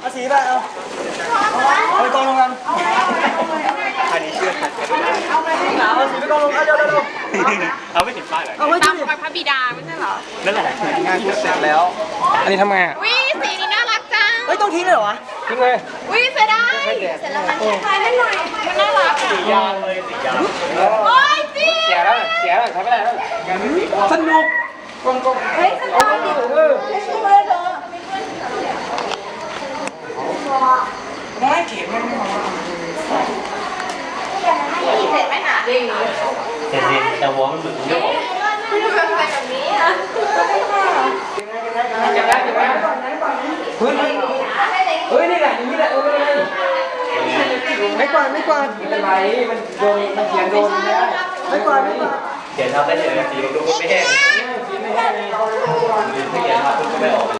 เอาสีไปเอาเอาไปกองลงกันอันนี้เชื่อทันกันด้วยเอาสีไปกองลงกันเร็วเร็วเอาไม่ติดป้ายเหรอเอาไว้ตาดูมดิรอยพระบิดาไม่ใช่เหรอนั่นแหละงานเสร็จแล้ว อันนี้ทำไงอะวิสีนี้น่ารักจังเฮ้ยต้องทิ้งเลยเหรอวะทิ้งเลยวิเสียดายเสร็จแล้วมันใช้ได้หน่อยมันน่ารักอะสียางเลยสียางโอ้ยจีเสียแล้วเสียแล้วใช้ไม่ได้แล้วสนุกกงกงเฮ้ยสบายดิ เออ ช่วยเลยเธอ ไม่เข็มมันเสร็จไหมหนาดิเห็นดิแต่วอมันเหมือนเรื่องไม่รู้เป็นอะไรแบบนี้อะเก็บแล้วเก็บแล้วเฮ้ยเฮ้ยนี่แหละอย่างนี้แหละเออไม่เป็นไรไม่กวาดไม่กวาดไม่เป็นไรมันโดนมันเขียนโดนไม่ได้ไม่กวาดไม่กวาดเขียนทำได้เฉยสีมันดูไม่แห้งเขียนไม่ได้เลยถ้าเขียนทำก็ไม่ออก